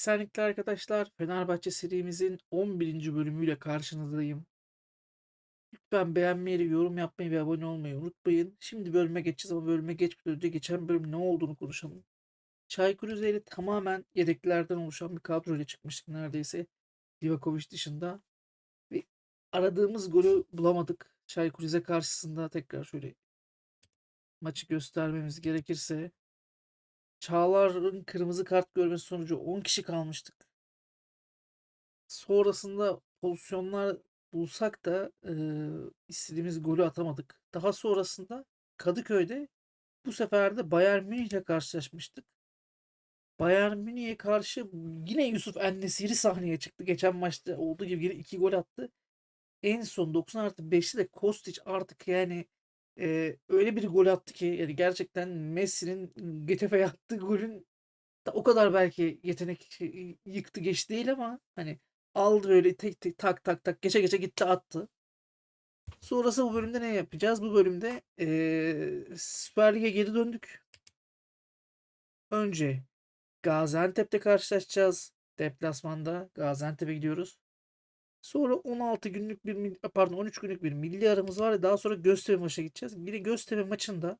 Esenlikler arkadaşlar. Fenerbahçe serimizin 11. bölümüyle karşınızdayım. Lütfen beğenmeyi, yorum yapmayı ve abone olmayı unutmayın. Şimdi bölüme geçeceğiz ama bölüme geçmeden önce geçen bölüm ne olduğunu konuşalım. Çaykur Rizeli tamamen yedeklerden oluşan bir kadroyla çıkmıştık neredeyse. Livakovic dışında. Ve aradığımız golü bulamadık. Çaykur Rize karşısında tekrar şöyle maçı göstermemiz gerekirse Çağlar'ın kırmızı kart görmesi sonucu 10 kişi kalmıştık. Sonrasında pozisyonlar bulsak da e, istediğimiz golü atamadık. Daha sonrasında Kadıköy'de bu sefer de Bayern Münih ile karşılaşmıştık. Bayern Münih'e karşı yine Yusuf Ennesiri sahneye çıktı. Geçen maçta olduğu gibi yine 2 gol attı. En son 90 artı 5'te de Kostic artık yani e, öyle bir gol attı ki yani gerçekten Messi'nin Getafe'ye attığı golün da o kadar belki yetenek şey, yıktı geçti değil ama hani aldı böyle tek tek tak tak tak geçe geçe gitti attı. Sonrası bu bölümde ne yapacağız? Bu bölümde e, Süper Lig'e geri döndük. Önce Gaziantep'te karşılaşacağız. Deplasmanda Gaziantep'e gidiyoruz. Sonra 16 günlük bir pardon 13 günlük bir milli aramız var. Daha sonra Göztepe maçına gideceğiz. Yine Göztepe maçında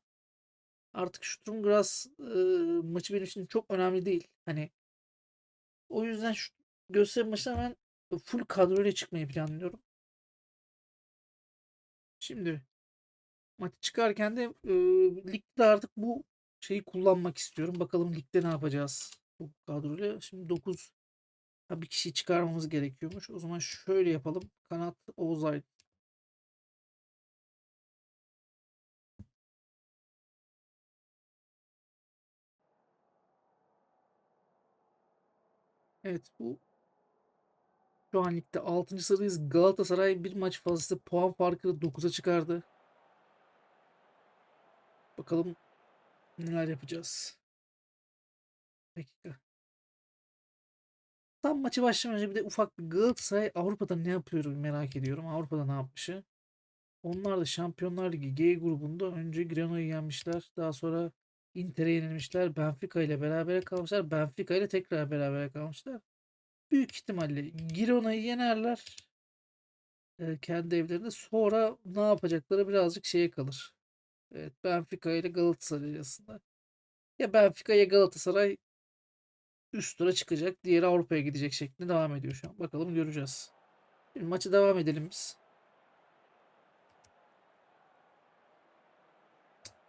artık Sturm Graz e, maçı benim için çok önemli değil. Hani o yüzden şu Göztepe maçına ben full kadroyla çıkmayı planlıyorum. Şimdi maç çıkarken de e, ligde artık bu şeyi kullanmak istiyorum. Bakalım ligde ne yapacağız bu kadroyla. Şimdi 9 Ha, bir kişiyi çıkarmamız gerekiyormuş. O zaman şöyle yapalım. Kanat Oğuzay. Evet bu şu an ligde 6. sıradayız. Galatasaray bir maç fazlası puan farkı 9'a çıkardı. Bakalım neler yapacağız. Dakika. Tam maçı başlamadan önce bir de ufak bir Galatasaray Avrupa'da ne yapıyorum merak ediyorum. Avrupa'da ne yapmışı. Onlar da Şampiyonlar Ligi G grubunda önce Gironda'yı yenmişler. Daha sonra Inter'e yenilmişler. Benfica ile beraber kalmışlar. Benfica ile tekrar beraber kalmışlar. Büyük ihtimalle Girona'yı yenerler. e, kendi evlerinde. Sonra ne yapacakları birazcık şeye kalır. Evet, Benfica ile Galatasaray arasında. Ya Benfica ya Galatasaray üst tura çıkacak. Diğeri Avrupa'ya gidecek şeklinde devam ediyor şu an. Bakalım göreceğiz. Şimdi maçı devam edelim biz.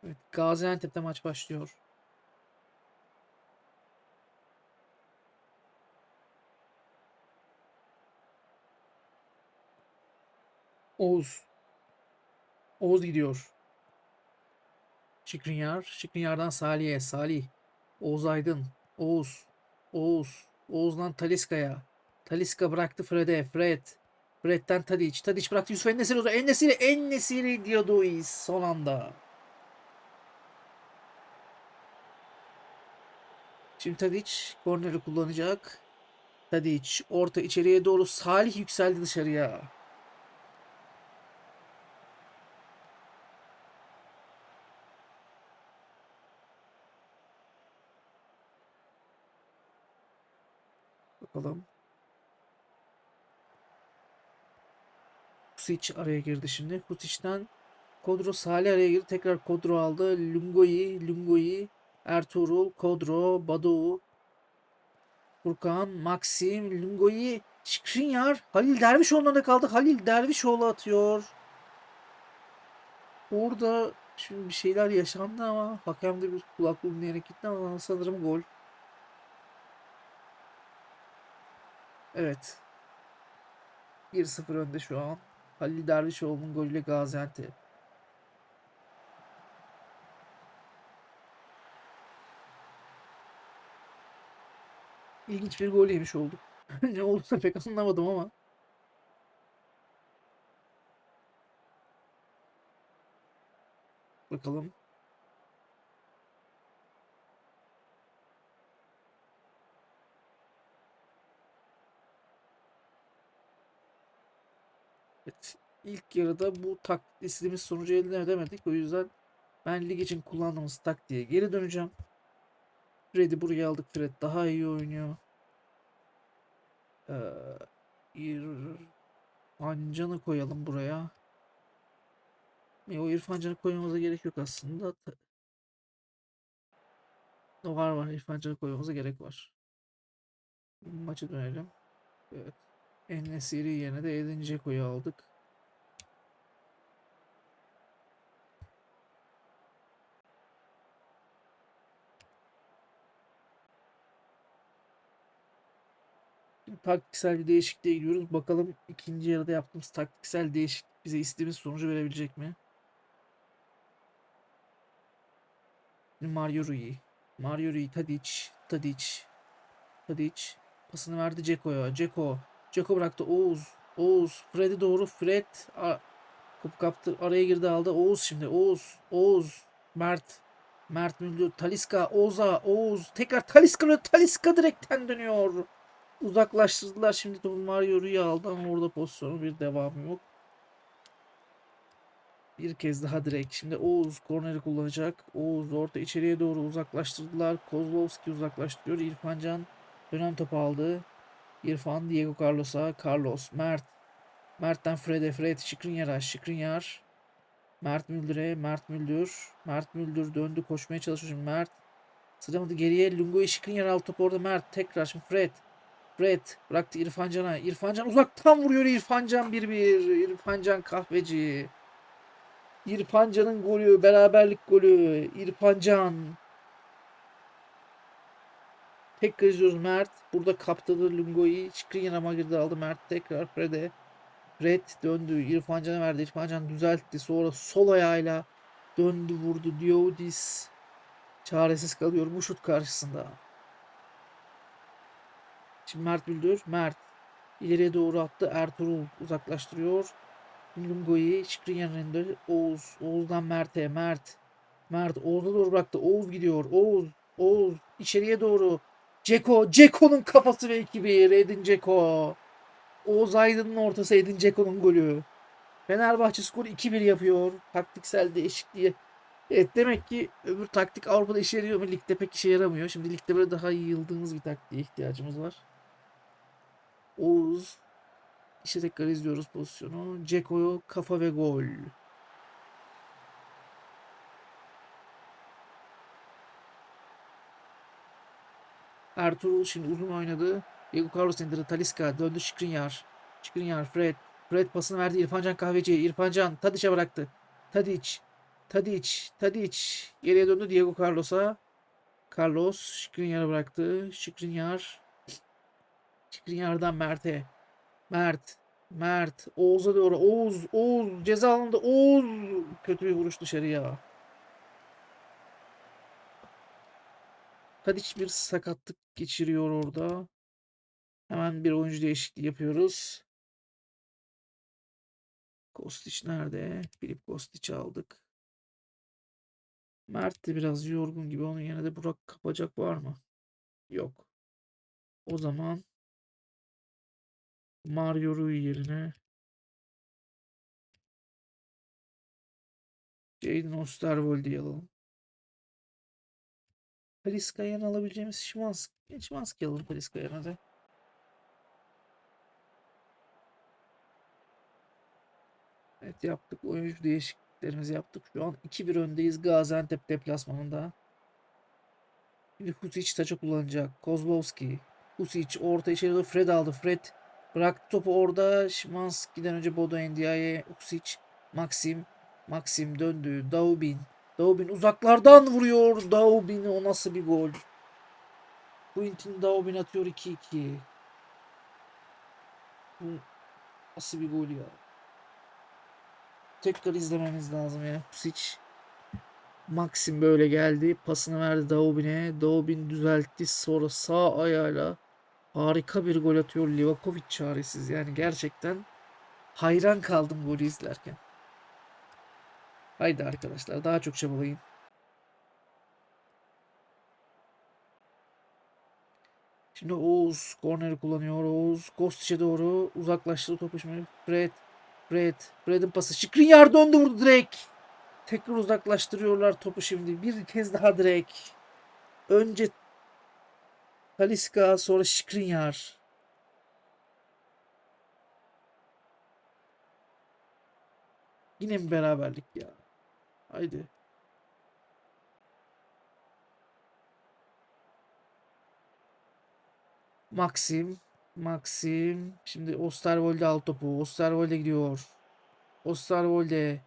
Evet, Gaziantep'te maç başlıyor. Oğuz. Oğuz gidiyor. Şikrinyar. Şikrinyar'dan Salih'e. Salih. Oğuz Aydın. Oğuz. Oğuz. Oğuz'dan Taliska'ya. Taliska bıraktı Fred'e. Fred. Fred'den Tadic. Tadic bıraktı Yusuf Ennesiri. Ennesiri. Ennesiri diyordu İz son anda. Şimdi Tadic korneri kullanacak. Tadic orta içeriye doğru Salih yükseldi dışarıya. Bakalım. Husic araya girdi şimdi. Husic'ten Kodro Salih araya girdi. Tekrar Kodro aldı. Lungoyi, Lungoyi, Ertuğrul, Kodro, Badu, Furkan, Maxim, Lungoyi, Şikrinyar, Halil Dervişoğlu'na da kaldı. Halil Dervişoğlu atıyor. Orada şimdi bir şeyler yaşandı ama hakem de bir kulak dinleyerek gitti ama sanırım gol. Evet. 1-0 önde şu an. Halil Dervişoğlu'nun golüyle Gaziantep. İlginç bir gol yemiş olduk. ne olduğunu pek anlamadım ama. Bakalım. Evet. İlk yarıda bu taktik istediğimiz sonucu elde edemedik. O yüzden ben lig için kullandığımız taktiğe geri döneceğim. Fred'i buraya aldık. Fred daha iyi oynuyor. Ee, İrfancan'ı koyalım buraya. E, o İrfancan'ı koymamıza gerek yok aslında. Ta- Var var İrfancan'ı koymamıza gerek var. Maça dönelim. Evet. En-Nesyri yerine de Edin Dzeko'yu aldık. Taktiksel bir değişikliğe gidiyoruz. Bakalım ikinci yarıda yaptığımız taktiksel değişiklik bize istediğimiz sonucu verebilecek mi? Mario Rui. Mario Rui, Tadic, Tadic, Tadic. Pasını verdi Ceko'ya. Ceko. Ceko bıraktı. Oğuz. Oğuz. Fred'e doğru. Fred. A Kapı kaptı. Araya girdi aldı. Oğuz şimdi. Oğuz. Oğuz. Mert. Mert Müldür. Taliska. Oğuz'a. Oğuz. Tekrar Taliska. Taliska direkten dönüyor. Uzaklaştırdılar. Şimdi topu Mario Rui aldı ama orada pozisyonun bir devamı yok. Bir kez daha direkt. Şimdi Oğuz korneri kullanacak. Oğuz orta içeriye doğru uzaklaştırdılar. Kozlovski uzaklaştırıyor. İrfan Can dönem topu aldı. İrfan Diego Carlos'a. Carlos. Mert. Mert'ten Fred'e. Fred. Şikrinyar'a. Şikrinyar. Mert Müldür'e. Mert Müldür. Mert Müldür döndü. Koşmaya çalışıyor şimdi Mert. Sıramadı geriye. Lungo'yu Şikrinyar aldı topu orada Mert. Tekrar şimdi Fred. Fred bıraktı İrfan Can'a. İrfan Can uzaktan vuruyor İrfan Can 1-1. İrfan kahveci. İrfan Can'ın golü, beraberlik golü. İrfan Can. Tekrar izliyoruz Mert. Burada kaptadı Lungo'yu. Skriniar ama girdi aldı Mert. Tekrar Fred'e. Fred döndü. İrfan Can'a verdi. İrfan Can düzeltti. Sonra sol ayağıyla döndü vurdu. Diodis. Çaresiz kalıyor bu şut karşısında. Şimdi Mert Büldür. Mert. ileriye doğru attı. Ertuğrul uzaklaştırıyor. Lungo'yu Skriniar'ın önünde. Oğuz. Oğuz'dan Mert'e. Mert. Mert Oğuz'a doğru bıraktı. Oğuz gidiyor. Oğuz. Oğuz içeriye doğru. Ceko. Ceko'nun kafası ve 2-1. Edin Ceko. Oğuz Aydın'ın ortası Edin Ceko'nun golü. Fenerbahçe skoru 2-1 yapıyor. Taktiksel değişikliği. Evet demek ki öbür taktik Avrupa'da işe yarıyor ama ligde pek işe yaramıyor. Şimdi ligde böyle daha iyi yıldığımız bir taktiğe ihtiyacımız var. Oğuz. İşte tekrar izliyoruz pozisyonu. Ceko'yu kafa ve gol. Ertuğrul şimdi uzun oynadı. Diego Carlos indirdi. Taliska döndü Skriniar. Skriniar Fred. Fred pasını verdi İrfancan Kahveci'ye. İrfancan Tadic'e bıraktı. Tadic. Tadic. Tadic. Geriye döndü Diego Carlos'a. Carlos Skriniar'a bıraktı. Skriniar. Skriniar'dan Mert'e. Mert. Mert. Oğuz'a doğru. Oğuz. Oğuz. Ceza alanında. Oğuz. Kötü bir vuruş dışarıya. Tadic bir sakatlık geçiriyor orada. Hemen bir oyuncu değişikliği yapıyoruz. Kostić nerede? Filip Kostić aldık. Mert de biraz yorgun gibi. Onun yerine de Burak kapacak var mı? Yok. O zaman Mario Rui yerine Jadon Osterwold'i alalım. Paliska'yı alabileceğimiz Şimanski. Şimanski alalım Paliska'ya de. Evet yaptık. Oyuncu değişikliklerimizi yaptık. Şu an 2-1 öndeyiz Gaziantep deplasmanında. Şimdi Husic taça kullanacak. Kozlowski. Husic orta içeri doğru Fred aldı. Fred bıraktı topu orada. Şimanski'den önce Bodo Ndiaye. Husic. Maxim. Maxim döndü. Daubin. Daubin uzaklardan vuruyor. Daubin o nasıl bir gol. Quintin Daubin atıyor 2-2. Bu nasıl bir gol ya. Tekrar izlememiz lazım ya. Husic. Maxim böyle geldi. Pasını verdi Daubin'e. Daubin düzeltti. Sonra sağ ayağıyla harika bir gol atıyor. Livakovic çaresiz. Yani gerçekten hayran kaldım golü izlerken. Haydi arkadaşlar daha çok çabalayın. Şimdi Oğuz korneri kullanıyor. Oğuz Kostiç'e doğru uzaklaştırdı topu şimdi. Fred. Fred. Fred'in pası. Skriniar döndü vurdu direkt. Tekrar uzaklaştırıyorlar topu şimdi. Bir kez daha direkt. Önce Taliska sonra Skriniar. Yine mi beraberlik ya? Haydi. Maxim. Maxim. Şimdi Osterwolde al topu. Osterwolde gidiyor. Osterwolde.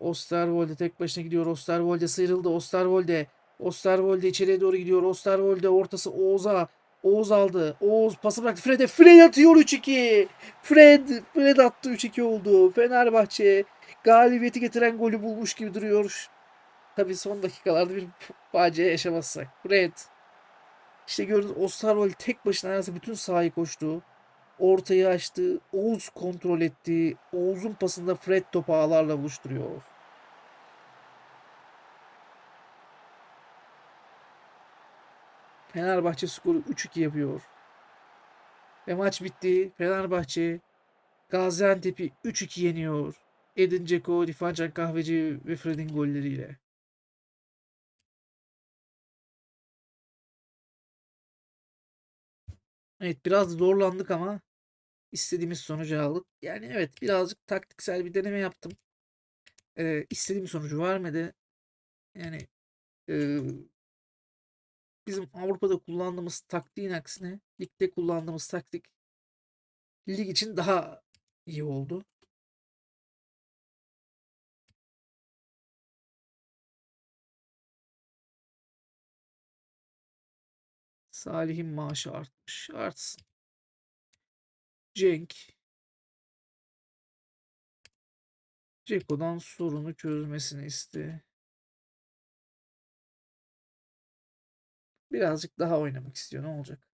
Osterwolde tek başına gidiyor. Osterwolde sıyrıldı. Osterwolde. Osterwolde içeriye doğru gidiyor. Osterwolde ortası Oğuz'a. Oğuz aldı. Oğuz pası bıraktı. Fred'e. Fred atıyor 3-2. Fred. Fred attı 3-2 oldu. Fenerbahçe galibiyeti getiren golü bulmuş gibi duruyor. Tabii son dakikalarda bir facia yaşamazsak. Fred. İşte gördünüz Osterwolde tek başına neredeyse bütün sahayı koştu. Ortayı açtı. Oğuz kontrol etti. Oğuz'un pasında Fred topu ağlarla buluşturuyor. Fenerbahçe skoru 3-2 yapıyor. Ve maç bitti. Fenerbahçe Gaziantep'i 3-2 yeniyor. Edin Dzeko, İrfan Can Kahveci ve Fred'in golleriyle. Evet biraz zorlandık ama istediğimiz sonucu aldık. Yani evet birazcık taktiksel bir deneme yaptım. Ee, istediğim sonucu vermedi. Yani e, bizim Avrupa'da kullandığımız taktiğin aksine ligde kullandığımız taktik lig için daha iyi oldu. Salih'in maaşı artmış. Artsın. Cenk. Ceko'dan sorunu çözmesini iste. Birazcık daha oynamak istiyor. Ne olacak?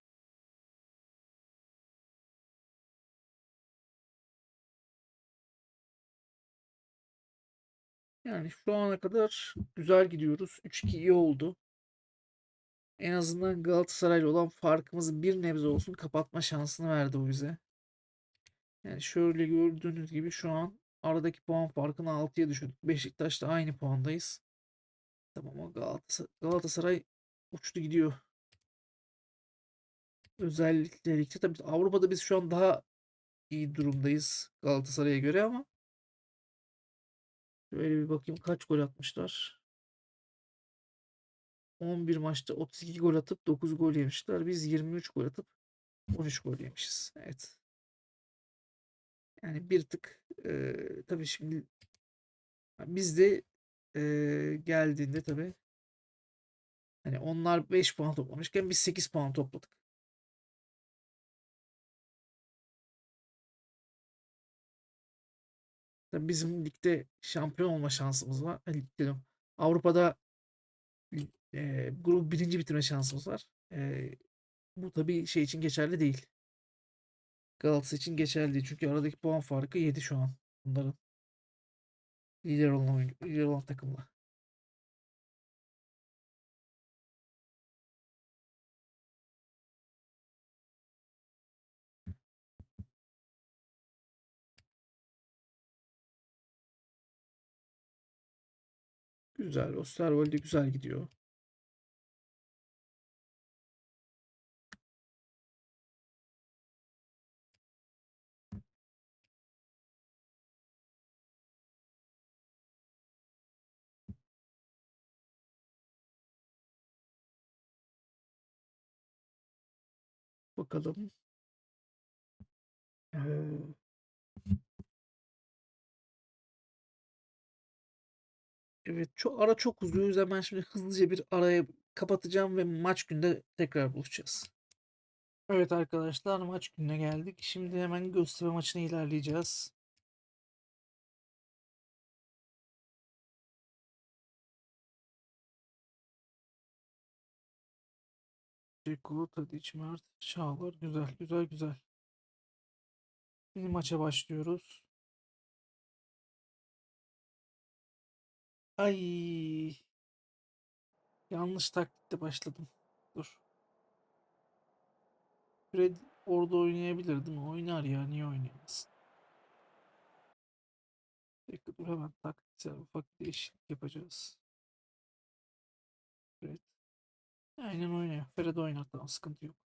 Yani şu ana kadar güzel gidiyoruz. 3-2 iyi oldu. En azından Galatasaray'la olan farkımızı bir nebze olsun kapatma şansını verdi o bize. Yani şöyle gördüğünüz gibi şu an aradaki puan farkını 6'ya düşürdük. Beşiktaş'ta aynı puandayız. Tamam ama Galatasaray, Galatasaray uçtu gidiyor. Özellikle ligde tabii Avrupa'da biz şu an daha iyi durumdayız Galatasaray'a göre ama şöyle bir bakayım kaç gol atmışlar. 11 maçta 32 gol atıp 9 gol yemişler. Biz 23 gol atıp 13 gol yemişiz. Evet. Yani bir tık e, tabii şimdi biz de e, geldiğinde tabii hani onlar 5 puan toplamışken biz 8 puan topladık. Tabii bizim ligde şampiyon olma şansımız var. Hani diyorum, Avrupa'da e, grup birinci bitirme şansımız var. E, bu tabii şey için geçerli değil. Galatasaray için geçerli değil. Çünkü aradaki puan farkı 7 şu an. Bunların lider olan lider olan takımla. Güzel. Osterwolde güzel gidiyor. Bakalım. Ee, evet çok ara çok uzuyor. O yüzden ben şimdi hızlıca bir araya kapatacağım ve maç günde tekrar buluşacağız. Evet arkadaşlar maç gününe geldik. Şimdi hemen Göztepe maçına ilerleyeceğiz. Ceko, Tadiç, Mert, Çağlar. Güzel, güzel, güzel. Şimdi maça başlıyoruz. Ay. Yanlış taktikte başladım. Dur. Fred orada oynayabilir değil mi? Oynar ya. Niye oynayamazsın? Bekle dur hemen taktiksel ufak değişiklik yapacağız. Fred. Aynen oynuyor. Fred oynar tamam sıkıntı yok.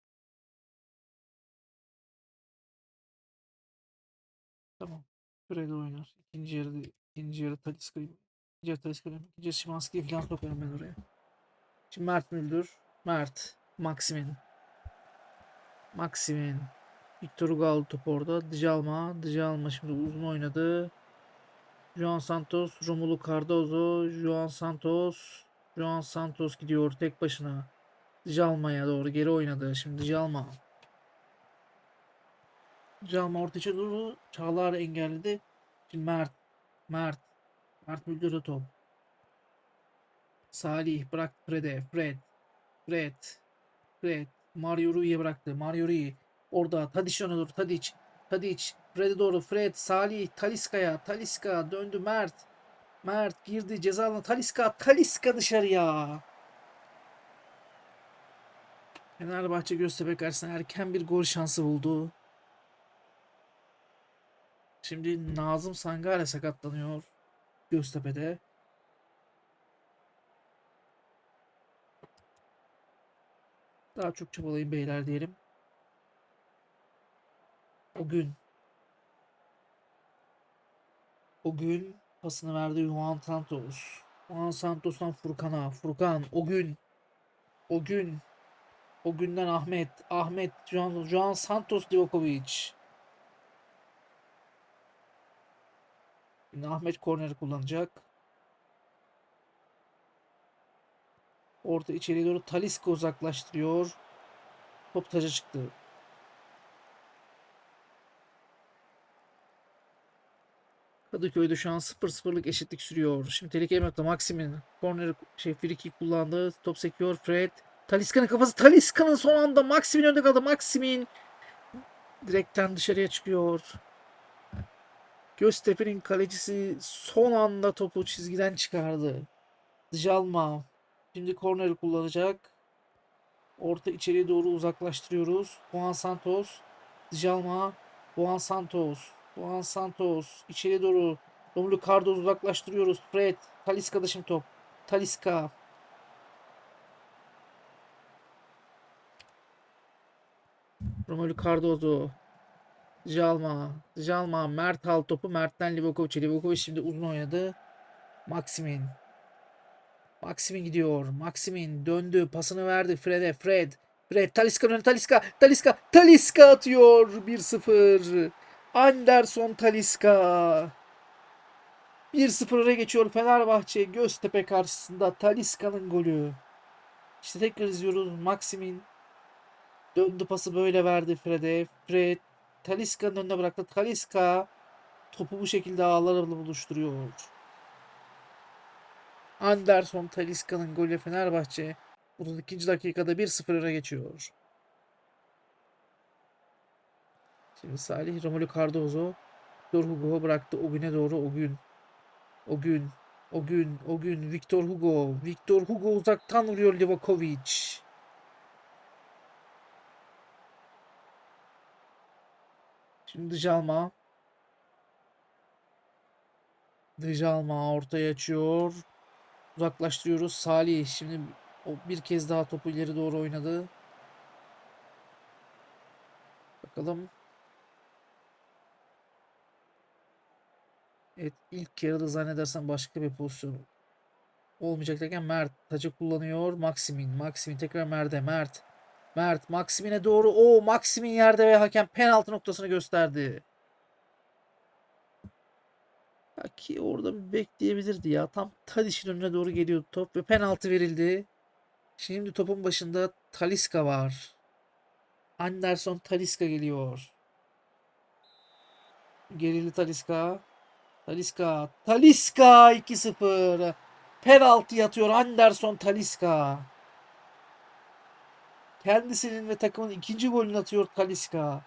Tamam. Fred oynar. İkinci yarıda İkinci yarı Taliska'yı. Taliska'yı. İkinci yarı Şimanski'yi falan sokarım ben oraya. Şimdi Mert Müldür. Mert. Maximin. Maximin. Victor Hugo aldı topu orada. Djalma. Djalma şimdi uzun oynadı. Juan Santos. Romulo Cardozo. Juan Santos. Juan Santos gidiyor tek başına. Djalma'ya doğru geri oynadı. Şimdi Djalma. Djalma orta içe doğru. Çağlar engelledi. Şimdi Mert. Mert. Mert Müldür'e top. Salih bıraktı Fred'e. Fred. Fred. Fred. Mario Rui'ye bıraktı. Mario Rui. Orada Tadiç öne doğru. Tadiç. Tadiç. Fred'e doğru. Fred. Salih. Taliska'ya. Taliska. Döndü Mert. Mert girdi ceza alanına. Taliska. Taliska dışarıya. Fenerbahçe Göztepe karşısında erken bir gol şansı buldu. Şimdi Nazım Sangare sakatlanıyor. Göztepe'de. Daha çok çabalayın beyler diyelim. O gün o gün pasını verdi Juan Santos. Juan Santos'tan Furkan'a. Furkan o gün o gün o günden Ahmet. Ahmet Juan, Juan Santos Divokovic. Şimdi Ahmet korneri kullanacak. Orta içeriye doğru Taliska uzaklaştırıyor. Top taca çıktı. Kadıköy'de şu an 0-0'lık eşitlik sürüyor. Şimdi tehlikeli nokta Maxim'in korneri şey friki kullandı. Top sekiyor Fred. Taliska'nın kafası Taliska'nın son anda Maxim'in önünde kaldı. Maxim'in direkten dışarıya çıkıyor. Göztepe'nin kalecisi son anda topu çizgiden çıkardı. Djalma Şimdi korneri kullanacak. Orta içeriye doğru uzaklaştırıyoruz. Juan Santos. Djalma. Juan Santos. Juan Santos. içeriye doğru. Romelu Cardozo uzaklaştırıyoruz. Fred. Taliska'da şimdi top. Taliska. Romelu Cardozo. Djalma. Djalma. Mert al topu. Mert'ten Livakovic'e. Livakovic şimdi uzun oynadı. Maximin. Maximin gidiyor. Maximin döndü. Pasını verdi Fred'e. Fred. Fred. Taliska. Taliska. Taliska. Taliska atıyor. 1-0. Anderson Taliska. 1-0 öne geçiyor Fenerbahçe. Göztepe karşısında Taliska'nın golü. İşte tekrar izliyoruz. Maximin döndü pası böyle verdi Fred'e. Fred Taliska'nın önüne bıraktı. Taliska topu bu şekilde ağlarla buluşturuyor. Anderson Taliska'nın golü Fenerbahçe 32. dakikada 1-0 öne geçiyor. Şimdi Salih Romelu Cardozo Victor Hugo bıraktı o güne doğru o gün. O gün. O gün. O gün. Victor Hugo. Victor Hugo uzaktan vuruyor Livakovic. Şimdi Djalma. Djalma ortaya açıyor. Uzaklaştırıyoruz. Salih şimdi o bir kez daha topu ileri doğru oynadı. Bakalım. Evet ilk yarıda zannedersem başka bir pozisyon olmayacak derken Mert tacı kullanıyor. Maximin. Maximin tekrar Mert'e. Mert. Mert Maximin'e doğru. O Maximin yerde ve hakem penaltı noktasını gösterdi. Ya ki orada bir bekleyebilirdi ya. Tam Tadiş'in önüne doğru geliyordu top ve penaltı verildi. Şimdi topun başında Taliska var. Anderson Taliska geliyor. Gerili Taliska. Taliska. Taliska 2-0. Penaltı yatıyor Anderson Taliska. Kendisinin ve takımın ikinci golünü atıyor Taliska.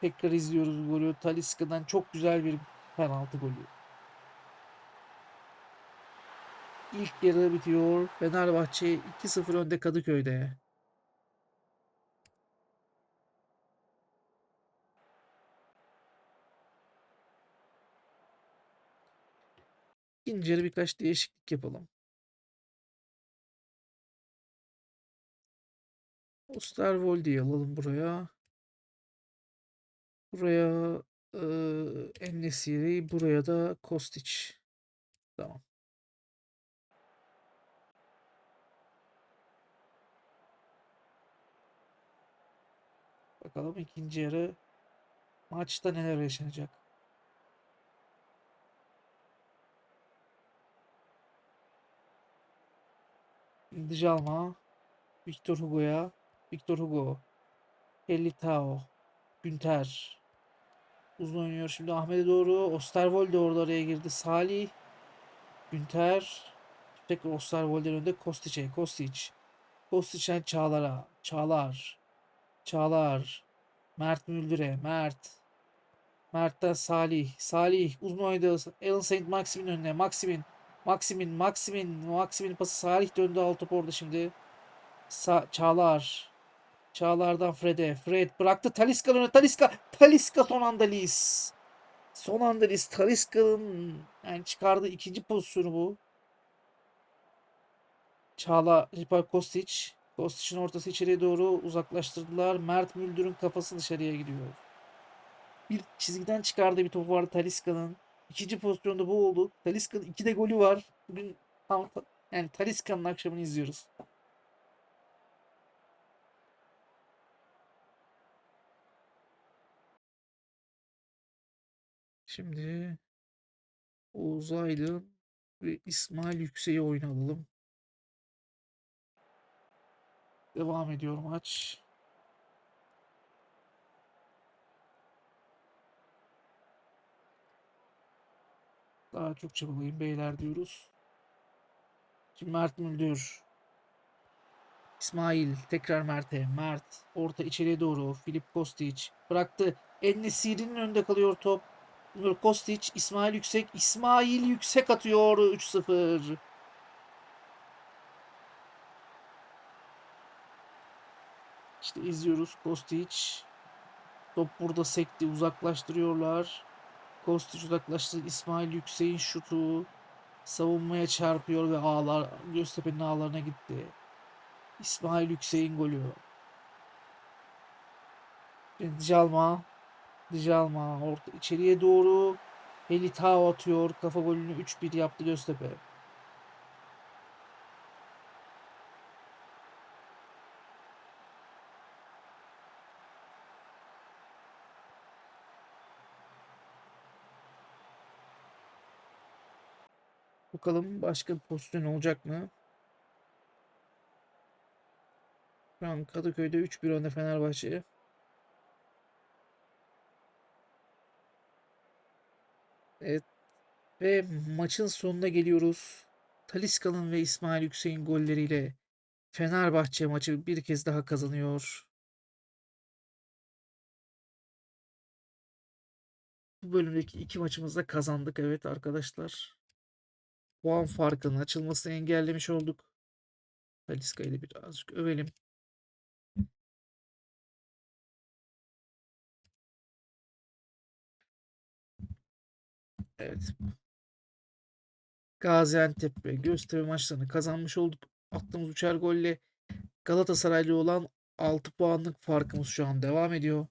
Tekrar izliyoruz golü. Taliska'dan çok güzel bir penaltı golü. İlk yarı bitiyor. Fenerbahçe 2-0 önde Kadıköy'de. İkinci yarı birkaç değişiklik yapalım. Osterwolde'yi alalım buraya. Buraya Eee En-Nesyri, buraya da Kostić. Tamam. Bakalım ikinci yarı maçta neler yaşanacak. Djalma, Victor Hugo'ya, Victor Hugo, Elitao, Günter. Uzun oynuyor şimdi Ahmet'e doğru. Osterwolde orada araya girdi. Salih, Günter. Tekrar Osterwolde'nin önünde Kostić'e. Kostić. Kostić'ten Çağlar'a. Çağlar. Çağlar. Mert Müldür'e. Mert. Mert'ten Salih. Salih uzun oynadı. Alan Saint Maximin önüne. Maximin. Maximin. Maximin. Maximin pası Salih döndü al top orada şimdi. Sa Çağlar. Çağlar'dan Fred'e. Fred bıraktı Taliska'nın. Taliska. Taliska son anda Lis. Son anda Lis. Taliska'nın yani çıkardığı ikinci pozisyonu bu. Çağla Ripar Kostić. Kostić'in ortası içeriye doğru uzaklaştırdılar. Mert Müldür'ün kafası dışarıya gidiyor. Bir çizgiden çıkardığı bir top vardı Taliska'nın. İkinci pozisyonda bu oldu. Taliska'nın iki de golü var. Bugün yani Taliska'nın akşamını izliyoruz. Şimdi Oğuz Aydın ve İsmail Yüksek'i oyuna. Devam ediyor maç. Daha çok çabalayın beyler diyoruz. Şimdi Mert Müldür. İsmail tekrar Mert'e. Mert orta içeriye doğru. Filip Kostić bıraktı. En-Nesyri'nin önünde kalıyor top. Nur Kostić, İsmail Yüksek. İsmail Yüksek atıyor 3-0. İşte izliyoruz Kostić. Top burada sekti. Uzaklaştırıyorlar. Kostić uzaklaştırdı. İsmail Yüksek'in şutu savunmaya çarpıyor ve ağlar Göztepe'nin ağlarına gitti. İsmail Yüksek'in golü. Şimdi Djalma orta içeriye doğru Elitao atıyor. Kafa golünü 3-1 yaptı Göztepe. Bakalım başka bir pozisyon olacak mı? Şu an Kadıköy'de 3-1 önde Fenerbahçe. Evet. Ve maçın sonuna geliyoruz. Taliska'nın ve İsmail Yüksek'in golleriyle Fenerbahçe maçı bir kez daha kazanıyor. Bu bölümdeki iki maçımızda kazandık evet arkadaşlar. Puan farkının açılmasını engellemiş olduk. Taliska'yı da birazcık övelim. Evet. Gaziantep ve Göztepe maçlarını kazanmış olduk. Attığımız üçer golle Galatasaraylı olan 6 puanlık farkımız şu an devam ediyor.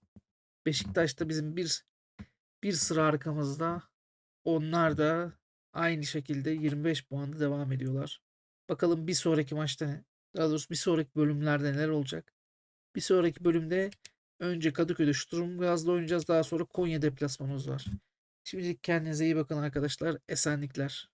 Beşiktaş'ta bizim bir bir sıra arkamızda. Onlar da aynı şekilde 25 puanda devam ediyorlar. Bakalım bir sonraki maçta ne? Daha doğrusu bir sonraki bölümlerde neler olacak? Bir sonraki bölümde önce Kadıköy'de Sturmgraz'da oynayacağız. Daha sonra Konya deplasmanımız var. Şimdilik kendinize iyi bakın arkadaşlar. Esenlikler.